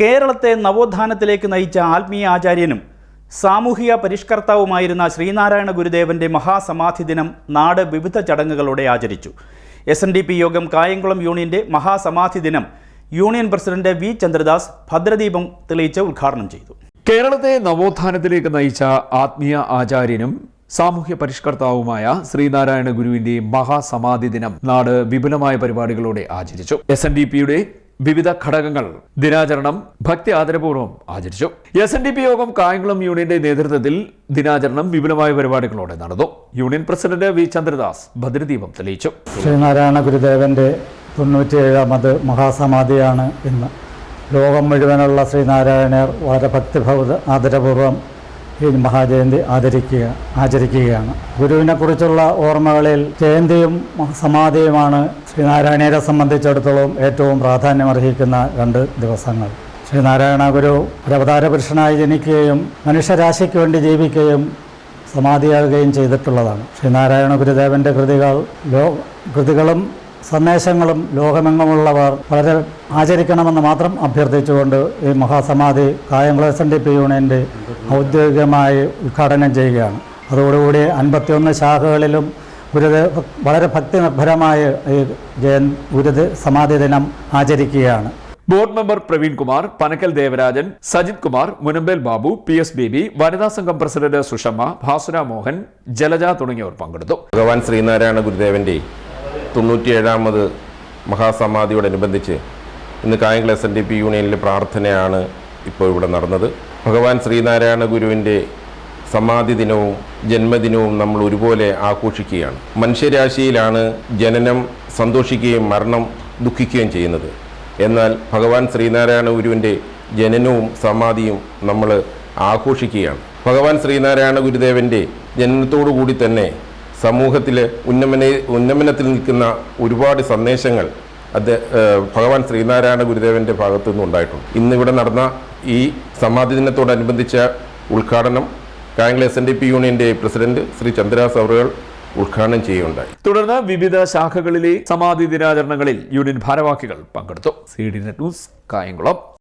കേരളത്തെ നവോത്ഥാനത്തിലേക്ക് നയിച്ച ആത്മീയ ആചാര്യനും സാമൂഹിക പരിഷ്കർത്താവുമായിരുന്ന ശ്രീനാരായണ ഗുരുദേവന്റെ മഹാസമാധി ദിനം നാട് വിവിധ ചടങ്ങുകളോടെ ആചരിച്ചു. എസ് എൻ ഡി പി യോഗം കായംകുളം യൂണിയന്റെ മഹാസമാധി ദിനം യൂണിയൻ പ്രസിഡന്റ് വി ചന്ദ്രദാസ് ഭദ്രദീപം തെളിയിച്ച് ഉദ്ഘാടനം ചെയ്തു. കേരളത്തെ നവോത്ഥാനത്തിലേക്ക് നയിച്ച ആത്മീയ ആചാര്യനും സാമൂഹ്യ പരിഷ്കർത്താവുമായ ശ്രീനാരായണ ഗുരുവിന്റെ മഹാസമാധി ദിനം നാട് വിപുലമായ പരിപാടികളോടെ ആചരിച്ചു. എസ് എൻ ഡി പിയുടെ വിവിധ ഘടകങ്ങൾ ദിനാചരണം ഭക്തി ആദരപൂർവം ആചരിച്ചു. എസ് എൻ ഡി പി യോഗം കായംകുളം യൂണിയന്റെ നേതൃത്വത്തിൽ ദിനാചരണം വിപുലമായ പരിപാടികളോടെ നടന്നു. യൂണിയൻ പ്രസിഡന്റ് വി ചന്ദ്രദാസ് ഭദ്രദീപം തെളിയിച്ചു. ശ്രീനാരായണ ഗുരുദേവന്റെ തൊണ്ണൂറ്റിയേഴാമത് മഹാസമാധിയാണ് ഇന്ന്. ലോകം മുഴുവനുള്ള ശ്രീനാരായണർ വളരെ ഭക്തിഭൗത ആദരപൂർവം ഈ മഹാജയന്തി ആദരിക്കുക ആചരിക്കുകയാണ്. ഗുരുവിനെക്കുറിച്ചുള്ള ഓർമ്മകളിൽ ജയന്തിയും സമാധിയുമാണ് ശ്രീനാരായണീയരെ സംബന്ധിച്ചിടത്തോളം ഏറ്റവും പ്രാധാന്യമർഹിക്കുന്ന രണ്ട് ദിവസങ്ങൾ. ശ്രീനാരായണ ഗുരു ഒരു അവതാര പുരുഷനായി ജനിക്കുകയും മനുഷ്യരാശിക്ക് വേണ്ടി ജീവിക്കുകയും സമാധിയാകുകയും ചെയ്തിട്ടുള്ളതാണ്. ശ്രീനാരായണ ഗുരുദേവന്റെ കൃതികൾ ലോ കൃതികളും സന്ദേശങ്ങളും ലോകമെങ്ങുമുള്ളവർ വളരെ ആചരിക്കണമെന്ന് മാത്രം അഭ്യർത്ഥിച്ചുകൊണ്ട് ഈ മഹാസമാധി Kayamkulam S N D P യൂണിയന്റെ ഔദ്യോഗികമായി ഉദ്ഘാടനം ചെയ്യുകയാണ്. അതോടുകൂടി അൻപത്തിയൊന്ന് ശാഖകളിലും ഗുരുത വളരെ ഭക്തിനിർഭരമായ ഈ ജയൻ ഗുരുദ സമാധി ദിനം ആചരിക്കുകയാണ്. Board member Praveen Kumar Panakkal Devarajan Sajith Kumar Munambel Babu P S Baby വനിതാ സംഘം പ്രസിഡന്റ് സുഷമ്മ ഭാസുര മോഹൻ ജലജ തുടങ്ങിയവർ പങ്കെടുത്തു. ഭഗവാൻ ശ്രീനാരായണ ഗുരുദേവന്റെ തൊണ്ണൂറ്റിയേഴാമത് മഹാസമാധിയോടനുബന്ധിച്ച് ഇന്ന് Kayamkulam S N D P യൂണിയനിലെ പ്രാർത്ഥനയാണ് ഇപ്പോൾ ഇവിടെ നടന്നത്. ഭഗവാൻ ശ്രീനാരായണ ഗുരുവിന്റെ സമാധി ദിനവും ജന്മദിനവും നമ്മൾ ഒരുപോലെ ആഘോഷിക്കുകയാണ്. മനുഷ്യരാശിയിലാണ് ജനനം സന്തോഷിക്കുകയും മരണം ദുഃഖിക്കുകയും ചെയ്യുന്നത്. എന്നാൽ ഭഗവാൻ ശ്രീനാരായണ ഗുരുവിന്റെ ജനനവും സമാധിയും നമ്മൾ ആഘോഷിക്കുകയാണ്. ഭഗവാൻ ശ്രീനാരായണ ഗുരുദേവന്റെ ജനനത്തോടു കൂടി തന്നെ സമൂഹത്തിൽ ഉന്നമന ഉന്നമനത്തിൽ നിൽക്കുന്ന ഒരുപാട് സന്ദേശങ്ങൾ അത് ഭഗവാൻ ശ്രീനാരായണ ഗുരുദേവന്റെ ഭാഗത്തു നിന്നുണ്ടായിട്ടുണ്ട് ഇന്നിവിടെ നടന്ന ഈ സമാധി ദിനത്തോടനുബന്ധിച്ച ഉദ്ഘാടനം Kayamkulam S N D P യൂണിയന്റെ പ്രസിഡന്റ് ശ്രീ ചന്ദ്രാസ് അവറുകൾ ഉദ്ഘാടനം ചെയ്യുകയുണ്ടായി. തുടർന്ന് വിവിധ ശാഖകളിലെ സമാധി ദിനാചരണങ്ങളിൽ യൂണിയൻ ഭാരവാഹികൾ പങ്കെടുത്തു. C D news Kayamkulam.